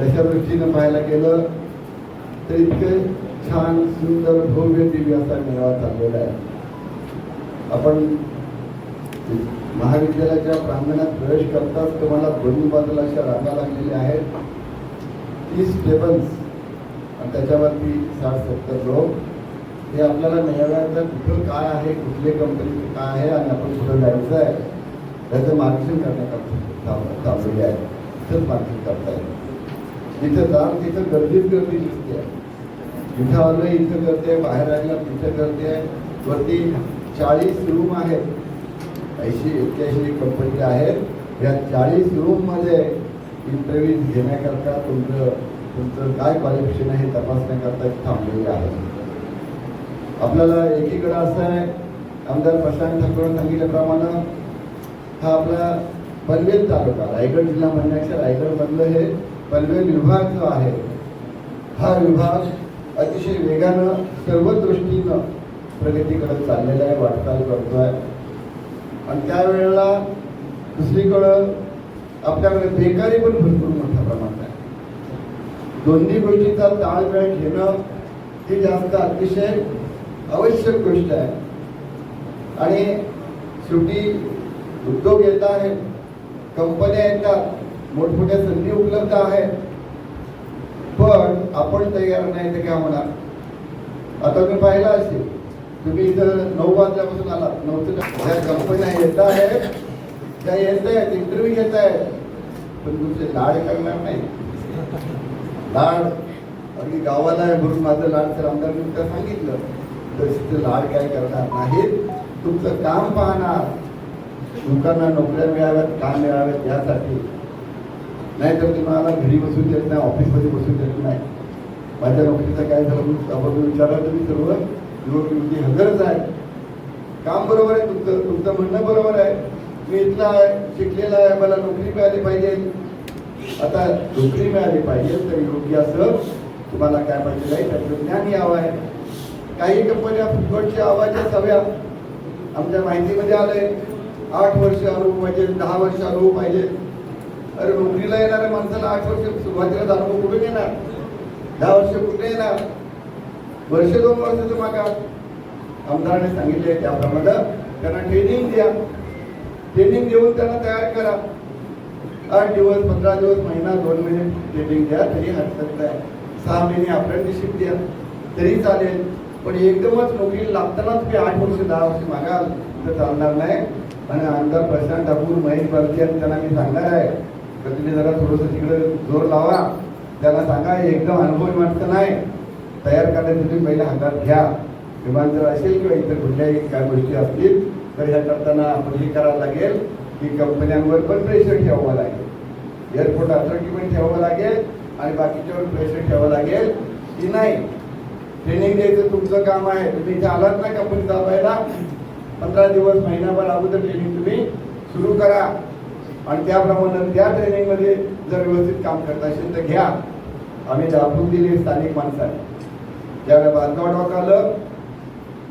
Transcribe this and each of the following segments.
आणि अशा दृष्टीनं पाहायला गेलं तर इतके छान सुंदर भव्य दिव्य असा मेळावा चाललेला आहे. आपण महाविद्यालयाच्या प्रांगणात प्रवेश करताच तुम्हाला दोन्ही बाजूला अशा रांगा लागलेल्या आहेत. तीस टेबल्स आणि त्याच्यावरती साठ सत्तर लोक. हे आपल्याला मेळाव्याचं कुठं काय आहे कुठल्या कंपनीचं काय आहे आणि आपण कुठं जायचं आहे त्याचं मार्गदर्शन करण्याकरता थांबलेले आहे. तिथंच मार्गदर्शन करता येईल. जिथं जाल तिथं गर्दीच गर्दी दिसते. आहे जिथं आलं इथं करते बाहेर आलं तिथं करते वरती चाळीस रूम आहेत. ऐंशी एक्क्याऐंशी कंपनी आहेत. या चाळीस रूममध्ये इंटरव्ह्यू घेण्याकरता तुमचं तुमचं काय क्वालिफिकेशन आहे हे तपासण्याकरता थांबलेले आहे आपल्याला एकीकडं असं आहे आमदार प्रशांत ठाकूर सांगितल्याप्रमाणे हा आपला पनवेल तालुका रायगड जिल्हा म्हणण्यापेक्षा रायगडमधलं हे पनवेल विभाग जो आहे हा विभाग अतिशय वेगानं सर्व दृष्टीनं प्रगतीकडे चाललेला आहे वाटचाल आहे आणि त्यावेळेला दुसरीकडं आपल्याकडे बेकारी पण भरपूर मोठ्या प्रमाणात आहे. दोन्ही गोष्टीचा ताळमेळ घेणं ही जास्त अतिशय आवश्यक गोष्ट आहे. आणि शेवटी उद्योग येत आहेत कंपन्या येतात मोठमोठ्या संधी उपलब्ध आहेत. पण आपण तयार नाही तर काय होणार? आता मी पाहिलं असेल तुम्ही इथं नऊ वाजल्यापासून आलात. नऊचं ज्या कंपन्या येत आहेत. त्या येत आहेत इंटरव्ह्यू घेत आहेत. पण तुमचे लाड करणार नाही लाड अगदी गावाला आहे म्हणून माझं लाड तर आमदार तर सांगितलं. तर ते लाड काय करणार नाहीत. तुमचं काम पाहणार. लोकांना नोकऱ्या मिळाव्यात काम मिळाव्यात यासाठी. नाहीतर तुम्हाला घरी बसून देत नाही ऑफिसमध्ये बसून देत नाही. माझ्या नोकरीचं काय झालं म्हणून आपण विचारला तुम्ही सर्व युवक युवती हजरच आहे. काम बरोबर आहे तुमचं तुमचं म्हणणं बरोबर आहे. मी इथला आहे शिकलेला आहे मला नोकरी मिळाली पाहिजे. आता नोकरी मिळाली पाहिजे तर योग्य असं तुम्हाला काय पाहिजे आहे त्याचं ज्ञान यावं आहे. काही कंपन्या फुकटच्या आवाजच्या सव्या आमच्या माहितीमध्ये आलंय आठ वर्ष अनुभव पाहिजे दहा वर्ष अनुभव पाहिजे. अरे नोकरीला येणाऱ्या माणसाला आठ वर्ष सुरुवातीला दाखव कुठे येणार? दहा वर्ष कुठे येणार? वर्ष दोन वर्षाचं मागा. आमदाराने सांगितले त्याप्रमाणे. त्यांना ट्रेनिंग द्या. ट्रेनिंग देऊन त्यांना तयार करा. आठ दिवस पंधरा दिवस महिना दोन महिने ट्रेनिंग द्या तरी हरकत नाही. सहा महिने अप्रेंटिसशिप द्या. तरी चालेल. पण एकदमच नोकरी लागतानाच तुम्ही आठ वर्ष दहा वर्ष मागाल. तर चालणार नाही. आणि आमदार प्रशांत ठाकूर महेश बालकी आणि त्यांना मी सांगणार आहे. तर तुम्ही जरा थोडंसं तिकडे जोर लावा. त्याला सांगा हे एकदम अनुभवी माणसं नाही. तयार करण्यासाठी तुम्ही पहिल्या हातात घ्या. विमानतळ असेल किंवा इतर कुठल्याही काय गोष्टी असतील तर ह्या करताना आपण हे करावं लागेल की कंपन्यांवर पण प्रेशर ठेवावं लागेल. एअरपोर्ट अथॉरिटी पण ठेवावं लागेल आणि बाकीच्यावर प्रेशर ठेवावं लागेल की नाही? ट्रेनिंग द्यायचं तुमचं काम आहे. तुम्ही इथे आलात ना कंपनी चालवायला पंधरा दिवस महिनाभर अगोदर ट्रेनिंग तुम्ही सुरू करा. आणि त्याप्रमाणे त्या ट्रेनिंगमध्ये जर व्यवस्थित काम करत असेल तर घ्या. आम्ही जागरूक दिली स्थानिक माणसाने. ज्यावेळेला बांधगाव डॉक आलं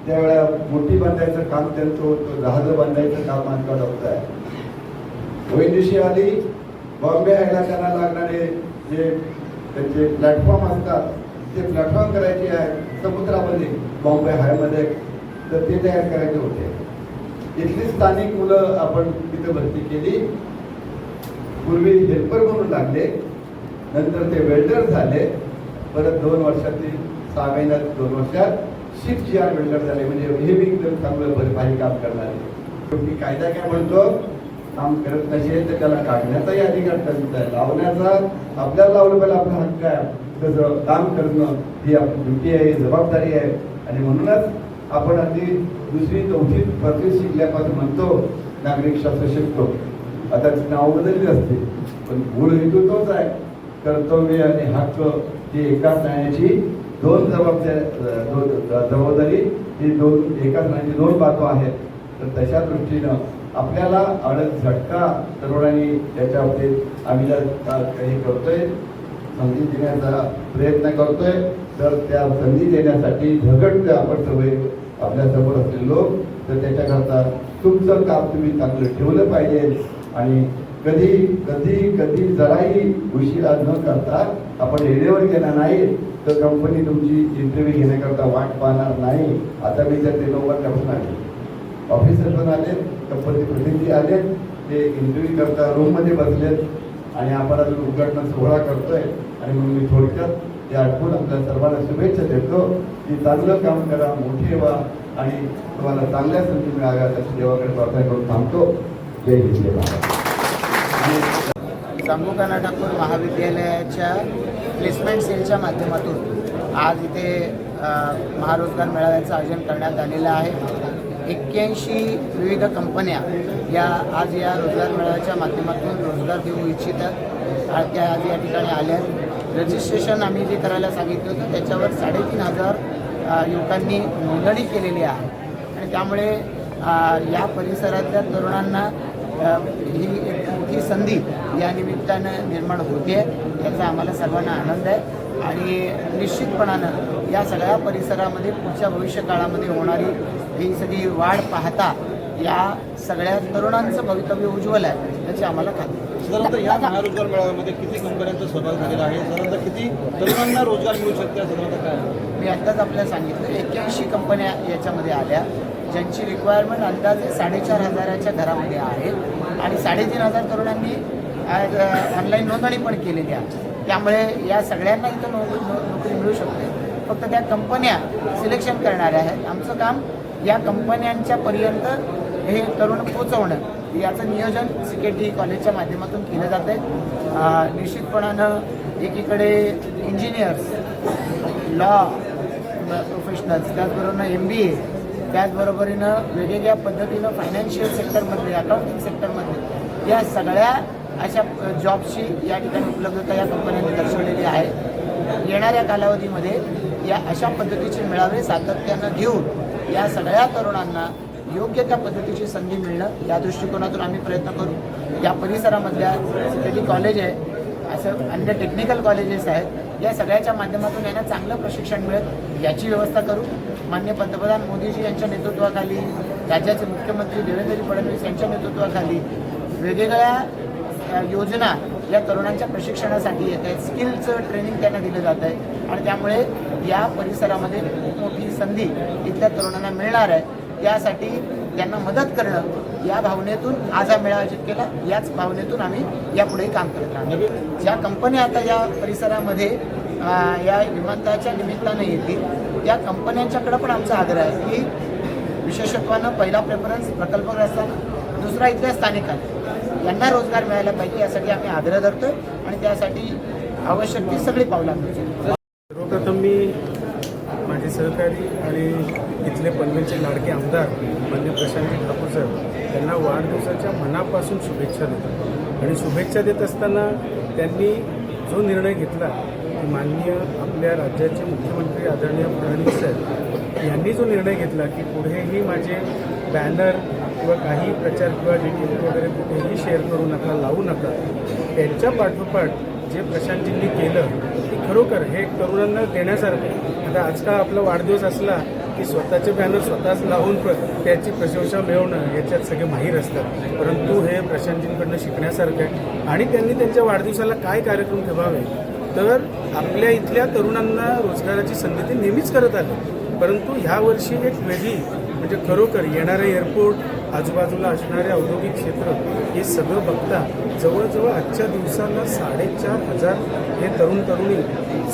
त्यावेळेला मोठी बांधायचं काम त्यांचं होतं जहाजं बांधायचं काम बांधगाव डॉकचं आहे. ओएनजीसी आली बॉम्बे हायला त्यांना लागणारे जे त्यांचे प्लॅटफॉर्म असतात ते प्लॅटफॉर्म करायचे आहे समुद्रामध्ये बॉम्बे हायमध्ये तर ते तयार करायचे होते. इथली स्थानिक मुलं आपण तिथे भरती केली. पूर्वी हेल्पर म्हणून लागले. नंतर ते वेल्डर झाले. परत दोन वर्षातील सहा महिन्यात दोन वर्षात शिफ्ट जी आर वेल्डर झाले. म्हणजे हे बी एकदम चांगलं भर- भारी काम करणार. शेवटी कायदा काय म्हणतो? काम करत नसेल तर त्याला काढण्याचाही अधिकार त्यांचा आहे. लावण्याचा आपल्याला लावलं पाहिजे. आपला हक्क आहे. तसं काम करणं ही आपली ड्युटी आहे जबाबदारी आहे. आणि म्हणूनच आपण अगदी दुसरी चौथी पदवी शिकल्यापासून म्हणतो नागरिक शास्त्र शिकतो. आता ती नाव बदलली असते. पण मूळ हेतू तोच आहे. कर्तव्य आणि हक्क ही एकाच नाण्याची दोन जबाबदारी दोन जबाबदारी ही दोन एकाच नाण्याची दोन बाजू आहेत. तर तशा दृष्टीनं आपल्याला अडक झटका तरुणांनी त्याच्या बाबतीत आम्ही जर का- करतोय संधी देण्याचा प्रयत्न करतोय तर त्या संधी देण्यासाठी झगडतोय आपण सगळे आपल्यासमोर असलेले लोक तर त्याच्याकरता तुमचं काम तुम्ही चांगलं ठेवलं पाहिजे. आणि कधी कधी कधी जराही उशिरा न करता आपण वेळेवर गेला नाही तर कंपनी तुमची इंटरव्ह्यू घेण्याकरता वाट पाहणार नाही. आता मी त्या ते नऊ वर्षापासून आले ऑफिसर पण आले कंपनी प्रतिनिधी आले ते इंटरव्ह्यू करता रूममध्ये बसलेत आणि आपण अजून उद्घाटन सोहळा करतोय. आणि म्हणून मी थोडक्यात ते आठवून आपल्या सर्वांना शुभेच्छा देतो. की चांगलं काम करा मोठे व्हा आणि तुम्हाला चांगल्या संधी मिळाव्यात अशी देवाकडे प्रार्थना करून थांबतो. जय हिंद ठाकूर महाविद्यालयाच्या प्लेसमेंट सेलच्या माध्यमातून आज इथे महारोजगार मेळाव्याचं आयोजन करण्यात आलेलं आहे. एक्क्याऐंशी विविध कंपन्या या आज या रोजगार मेळाव्याच्या माध्यमातून रोजगार देऊ इच्छितात. त्या आज या ठिकाणी आल्या रजिस्ट्रेशन आम्ही जे करायला सांगितलं होतं त्याच्यावर साडेतीन हजार युवकांनी नोंदणी केलेली आहे. आणि त्यामुळे या परिसरातल्या तरुणांना ही एक मोठी संधी या निमित्तानं निर्माण होते याचा आम्हाला सर्वांना आनंद आहे आणि निश्चितपणानं या सगळ्या परिसरामध्ये पुढच्या भविष्यकाळामध्ये होणारी ही सगळी वाढ पाहता या सगळ्या तरुणांचं भवितव्य उज्ज्वल आहे याची आम्हाला खात्री. साधारणतः या महारोजगार मेळाव्यामध्ये किती कंपन्यांचा सहभाग झालेला आहे साधारणतः किती तरुणांना रोजगार मिळू शकते साधारणतः काय आहे? मी आत्ताच आपल्याला सांगितलं एक्क्याऐंशी कंपन्या याच्यामध्ये आल्या ज्यांची रिक्वायरमेंट अंदाजे साडेचार हजाराच्या घरामध्ये आहे. आणि साडेतीन हजार तरुणांनी आज ऑनलाईन नोंदणी पण केलेली आहे. त्यामुळे या सगळ्यांना इथं नो नो- नोकरी मिळू शकते. फक्त त्या कंपन्या सिलेक्शन करणाऱ्या आहेत. आमचं काम या कंपन्यांच्या पर्यंत हे तरुण पोचवणं याचं नियोजन सी के टी कॉलेजच्या माध्यमातून केलं जातं आहे निश्चितपणानं एकीकडे इंजिनियर्स लॉ प्रोफेशनल्स त्याचबरोबर एम बी ए त्याचबरोबरीनं वेगवेगळ्या पद्धतीनं फायनान्शियल सेक्टरमध्ये अकाउंटिंग सेक्टरमध्ये या सगळ्या अशा जॉबची या ठिकाणी उपलब्धता या कंपन्यांनी दर्शवलेली आहे. येणाऱ्या कालावधीमध्ये या अशा पद्धतीचे मेळावे सातत्यानं घेऊन या सगळ्या तरुणांना योग्य त्या पद्धतीची संधी मिळणं या दृष्टिकोनातून आम्ही प्रयत्न करू. या परिसरामधल्या सिटी कॉलेज आहे असं अन्य टेक्निकल कॉलेजेस आहेत या सगळ्याच्या माध्यमातून यांना चांगलं प्रशिक्षण मिळेल याची व्यवस्था करू. मान्य पंतप्रधान मोदीजी यांच्या नेतृत्वाखाली राज्याचे मुख्यमंत्री देवेंद्र फडणवीस यांच्या नेतृत्वाखाली वेगवेगळ्या योजना या तरुणांच्या प्रशिक्षणासाठी येत आहेत. स्किलचं ट्रेनिंग त्यांना दिलं जात आहे. आणि त्यामुळे या परिसरामध्ये खूप मोठी संधी इथल्या तरुणांना मिळणार आहे. त्यासाठी त्यांना मदत करणं या भावनेतून आज हा मेळा आयोजित केला. याच भावनेतून आम्ही यापुढे काम करत राहणार. ज्या कंपन्या आता या परिसरामध्ये या विमानतळाच्या निमित्तानं येतील त्या कंपन्यांच्याकडे पण आमचा आग्रह आहे की विशेषत्वानं पहिला प्रेफरन्स प्रकल्पग्रस्तांना दुसरा इथल्या स्थानिकांना. यांना रोजगार मिळायला पाहिजे यासाठी आम्ही आग्रह धरतो आणि त्यासाठी आवश्यक ती सगळी पावलं सर्वप्रथम मी माझे सहकारी इथले पनवेलचे लाडके आमदार मान्य प्रशांतजी ठाकूर साहेब त्यांना वाढदिवसाच्या मनापासून शुभेच्छा देतात. आणि शुभेच्छा देत असताना त्यांनी जो निर्णय घेतला की माननीय आपल्या राज्याचे मुख्यमंत्री आदरणीय फडणवीस साहेब यांनी जो निर्णय घेतला की पुढेही माझे बॅनर किंवा काही प्रचार किंवा डिटेल वगैरे कुठेही शेअर करू नका लावू नका त्यांच्या पाठोपाठ जे प्रशांतजींनी केलं ते खरोखर हे तरुणांना देण्यासारखं आता आजकाल आपला वाढदिवस असला की स्वतःचे बॅनर स्वतःच लावून प्र त्याची प्रशंसा मिळवणं याच्यात सगळे माहीर असतात. परंतु हे प्रशांतजींकडनं शिकण्यासारखं आहे. आणि त्यांनी त्यांच्या वाढदिवसाला काय कार्यक्रम ठेवावे? तर आपल्या इथल्या तरुणांना रोजगाराची संधी ते नेहमीच करत आले. परंतु ह्यावर्षी एक वेगळी म्हणजे खरोखर येणारं एअरपोर्ट आजूबाजूला असणारे औद्योगिक क्षेत्र हे सगळं बघता जवळजवळ आजच्या दिवसाला साडेचार हजार हे तरुण तरुणी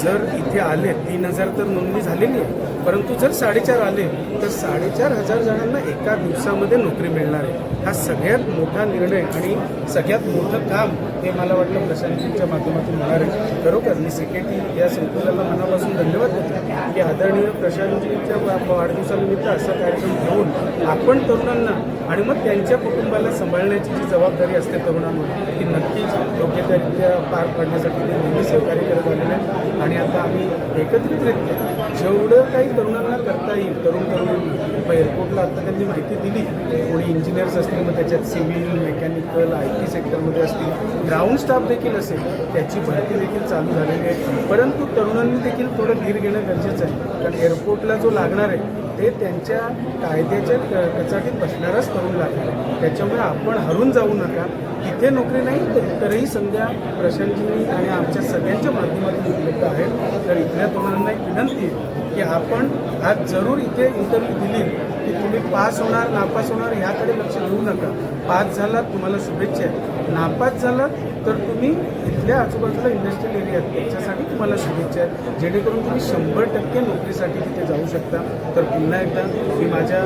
जर इथे आले तीन हजार तर नोंदणी झालेली आहे. परंतु जर साडेचार आले तर साडेचार हजार जणांना एका दिवसामध्ये नोकरी मिळणार आहे. हा सगळ्यात मोठा निर्णय आणि सगळ्यात मोठं काम हे मला वाटलं प्रशांतजींच्या माध्यमातून होणार आहे. खरोखर मी सिकेटी या संकुलाला मनापासून धन्यवाद देतो की आदरणीय प्रशांतजींच्या वाढदिवसानिमित्त असा कार्यक्रम घेऊन आपण तरुणांना आणि मग त्यांच्या कुटुंबाला सांभाळण्याची जी जबाबदारी असते तरुणांवर ती नक्कीच योग्यरित्या पार पाडण्यासाठी ते नेहमी सहकार्य करत आलेले आहेत. आणि आता आम्ही एकत्रितरित्या जेवढं काही तरुणांना करता येईल तरुण तरुणांना एअरपोर्टला आता त्यांनी माहिती दिली. कोणी इंजिनियर्स असतील मग त्याच्यात सिव्हिल मेकॅनिकल आय टी सेक्टरमध्ये असतील ग्राउंड स्टाफ देखील असेल त्याची भरती देखील चालू झालेली आहे. परंतु तरुणांनी देखील थोडं धीर घेणं गरजेचं आहे. कारण एअरपोर्टला जो लागणार आहे ते त्यांच्या कायद्याच्या कचाटीत बसणारच तरुण लागणार त्याच्यामुळे आपण हरून जाऊ नका. इथे नोकरी नाही तरही संध्या प्रशांतजी आणि आमच्या सगळ्यांच्या माध्यमातून उपलब्ध आहेत. तर इथल्या तरुणांना एक विनंती आहे की आपण आज जरूर इथे इंटरव्ह्यू दिली. की तुम्ही पास होणार नापास होणार ह्याकडे लक्ष देऊ नका. पास झाला तुम्हाला शुभेच्छा आहेत नापास झालात तर तुम्ही इथल्या आजूबाजूला इंडस्ट्रियल एरिया आहेत. त्याच्यासाठी तुम्हाला शुभेच्छा आहेत. जेणेकरून तुम्ही शंभर टक्के नोकरीसाठी तिथे जाऊ शकता. तर पुन्हा एकदा मी माझ्या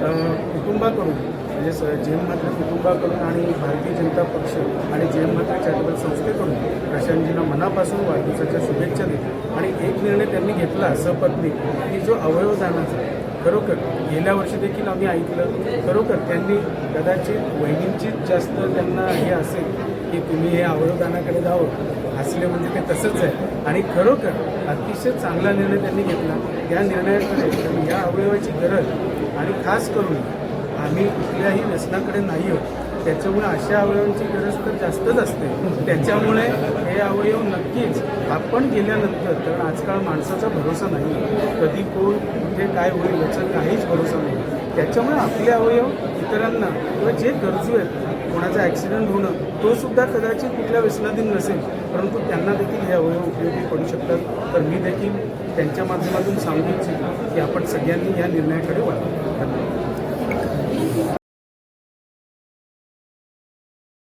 कुटुंबाकडून म्हणजे जेम मात्र कुटुंबाकडून आणि भारतीय जनता पक्ष आणि जेम मात्र चॅरिटेबल संस्थेकडून प्रशांतजींना मनापासून वाढदिवसाच्या शुभेच्छा देतो. आणि एक निर्णय त्यांनी घेतला सपत्नी की जो अवयवदानाचा खरोखर गेल्या वर्षी देखील आम्ही ऐकलं खरोखर त्यांनी कदाचित वहिनींचीच जास्त त्यांना हे असेल की तुम्ही हे अवयवदानाकडे जावं हसले म्हणजे ते तसंच आहे. आणि खरोखर अतिशय चांगला निर्णय त्यांनी घेतला. त्या निर्णयाकडे या अवयवाची गरज आणि खास करून आम्ही कुठल्याही व्यसनाकडे नाही आहोत. त्याच्यामुळे अशा अवयवांची गरज तर जास्तच असते. त्याच्यामुळे हे अवयव नक्कीच आपण गेल्यानंतर कारण आजकाल माणसाचा भरोसा नाही. कधी कोण कुठे काय होईल याचा काहीच भरोसा नाही. त्याच्यामुळे आपले अवयव इतरांना किंवा जे गरजू आहेत कोणाचा ॲक्सिडेंट होणं तो सुद्धा कदाचित कुठल्या व्यसनाधीन नसेल. परंतु त्यांना देखील हे अवयव उपयोगी पडू शकतात. तर मी देखील त्यांच्या माध्यमातून सांगू इच्छितो की आपण सगळ्यांनी या निर्णयाकडे वळावं धन्यवाद.